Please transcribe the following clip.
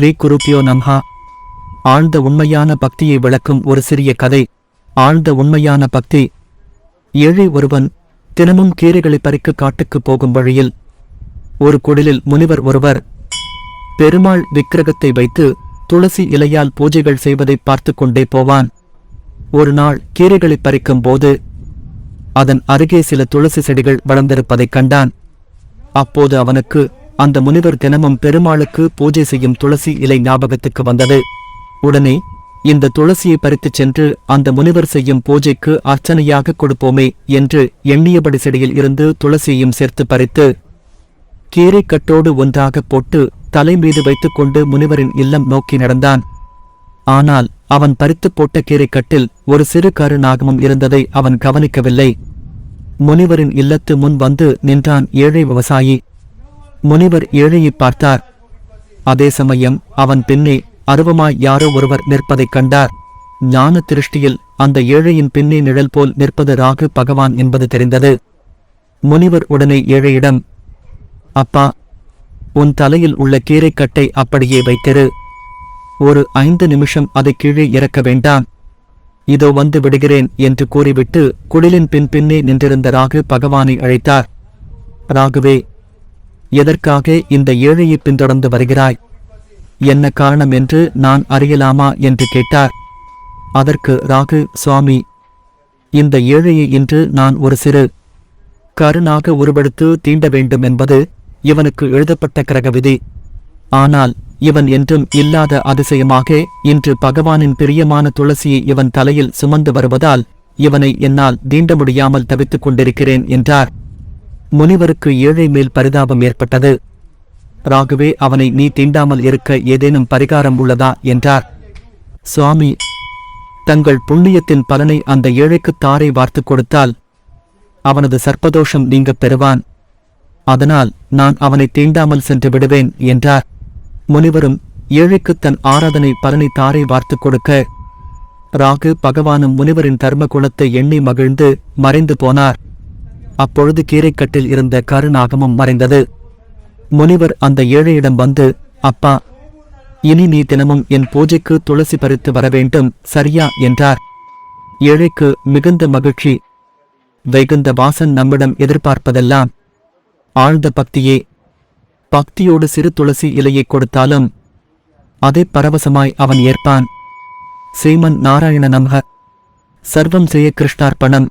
ஸ்ரீ குருப்பியோ நம்ஹா. ஆழ்ந்த உண்மையான பக்தியை விளக்கும் ஒரு சிறிய கதை. ஆழ்ந்த உண்மையான பக்தி. ஏழை ஒருவன் தினமும் கீரைகளை பறிக்க காட்டுக்குப் போகும் வழியில் ஒரு குடிலில் முனிவர் ஒருவர் பெருமாள் விக்கிரகத்தை வைத்து துளசி இலையால் பூஜைகள் செய்வதை பார்த்து கொண்டே போவான். ஒரு நாள் கீரைகளை பறிக்கும் போது அதன் அருகே சில துளசி செடிகள் வளர்ந்திருப்பதைக் கண்டான். அப்போது அவனுக்கு அந்த முனிவர் தினமும் பெருமாளுக்கு பூஜை செய்யும் துளசி இலை ஞாபகத்துக்கு வந்தது. உடனே இந்த துளசியை பறித்துச் சென்று அந்த முனிவர் செய்யும் பூஜைக்கு அர்ச்சனையாக கொடுப்போமே என்று எண்ணியபடி செடியில் இருந்து துளசியையும் சேர்த்து பறித்து கீரைக்கட்டோடு ஒன்றாக போட்டு தலை மீது வைத்துக்கொண்டு முனிவரின் இல்லம் நோக்கி நடந்தான். ஆனால் அவன் பறித்துப் போட்ட கீரைக்கட்டில் ஒரு சிறு கரு நாகமும் இருந்ததை அவன் கவனிக்கவில்லை. முனிவரின் இல்லத்து முன் வந்து நின்றான் ஏழை விவசாயி. முனிவர் ஏழையைப் பார்த்தார். அதே சமயம் அவன் பின்னே அருவமாய் யாரோ ஒருவர் நிற்பதைக் கண்டார். ஞான திருஷ்டியில் அந்த ஏழையின் பின்னே நிழல் போல் நிற்பது ராகு பகவான் என்பது தெரிந்தது. முனிவர் உடனே ஏழையிடம் அப்பா உன் தலையில் உள்ள கீரைக்கட்டை அப்படியே வைத்திரு. ஒரு ஐந்து நிமிஷம் அதை கீழே இறக்க வேண்டாம். இதோ வந்து விடுகிறேன் என்று கூறிவிட்டு குடிலின் பின் பின்னே நின்றிருந்த ராகு பகவானை அழைத்தார். ராகுவே எதற்காக இந்த ஏழையை பின்தொடர்ந்து வருகிறாய்? என்ன காரணம் என்று நான் அறியலாமா என்று கேட்டார். அதற்கு ராகு சுவாமி இந்த ஏழையை இன்று நான் ஒரு சிறு கருணாக உருவெடுத்து தீண்ட வேண்டும் என்பது இவனுக்கு எழுதப்பட்ட கிரக விதி ஆனால் இவன் என்றும் இல்லாத அதிசயமாக இன்று பகவானின் பிரியமான துளசியை இவன் தலையில் சுமந்து வருவதால் இவனை என்னால் தீண்ட முடியாமல் தவித்துக் கொண்டிருக்கிறேன் என்றார். முனிவருக்கு ஏழை மேல் பரிதாபம் ஏற்பட்டது. ராகுவே அவனை நீ தீண்டாமல் இருக்க ஏதேனும் பரிகாரம் உள்ளதா? என்றார். சுவாமி தங்கள் புண்ணியத்தின் பலனை அந்த ஏழைக்கு தாரை வார்த்துக் கொடுத்தால் அவனது சர்ப்பதோஷம் நீங்கப் பெறுவான். அதனால் நான் அவனை தீண்டாமல் சென்று விடுவேன் என்றார். முனிவரும் ஏழைக்கு தன் ஆராதனை பலனை தாரை வார்த்துக் கொடுக்க. ராகு பகவானும் முனிவரின் தர்ம குலத்தை எண்ணி மகிழ்ந்து மறைந்து போனார். அப்பொழுது கீரைக்கட்டில் இருந்த கருநாகமும் மறைந்தது. முனிவர் அந்த ஏழையிடம் வந்து அப்பா இனி நீ தினமும் என் பூஜைக்கு துளசி பறித்து வர வேண்டும் சரியா? என்றார். ஏழைக்கு மிகுந்த மகிழ்ச்சி. வைகுந்த வாசன் நம்மிடம் எதிர்பார்ப்பதெல்லாம் ஆழ்ந்த பக்தியே. பக்தியோடு சிறு துளசி இலையை கொடுத்தாலும் அதை பரவசமாய் அவன் ஏற்பான். ஸ்ரீமன் நாராயண நமக. சர்வம் செய்ய கிருஷ்ணார்ப்பணம்.